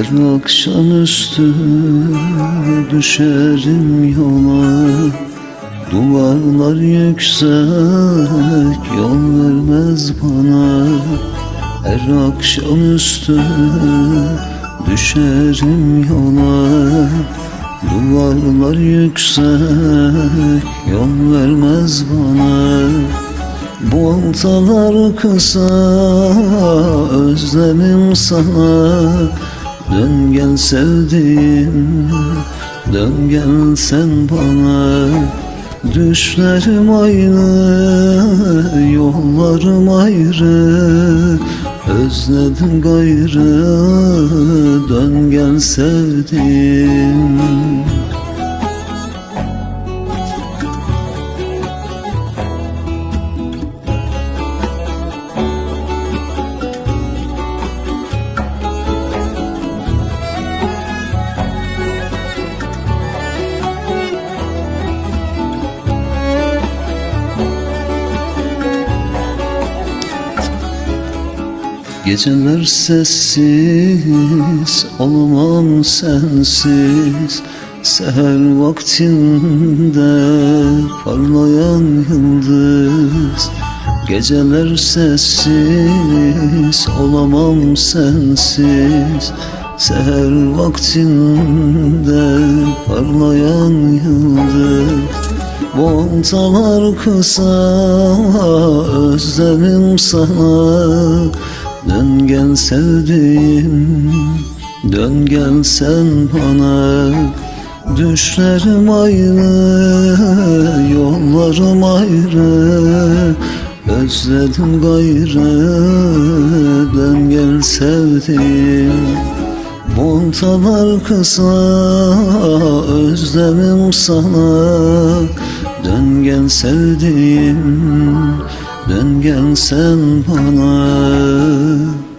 Her akşamüstü düşerim yola. Duvarlar yüksek yol vermez bana. Her akşamüstü düşerim yola. Duvarlar yüksek yol vermez bana. Bu altalar kısa özlemim sana Dön gel sevdiğim Dön gel sen bana. Düşlerim ayrı Yollarım ayrı. Özledim gayrı Dön gel sevdiğim Geceler sessiz olmam sensiz. Seher vaktinde parlayan yıldız. Geceler sessiz olamam sensiz. Seher vaktinde parlayan yıldız. Voltalar kısa özlemim sana Dön gel sevdiğim Dön gel sen bana. Düşlerim ayrı Yollarım ayrı. Özledim gayrı Dön gel sevdiğim. Montalar kısa Özlemim sana. Dön gel sevdiğim Dön gel sen bana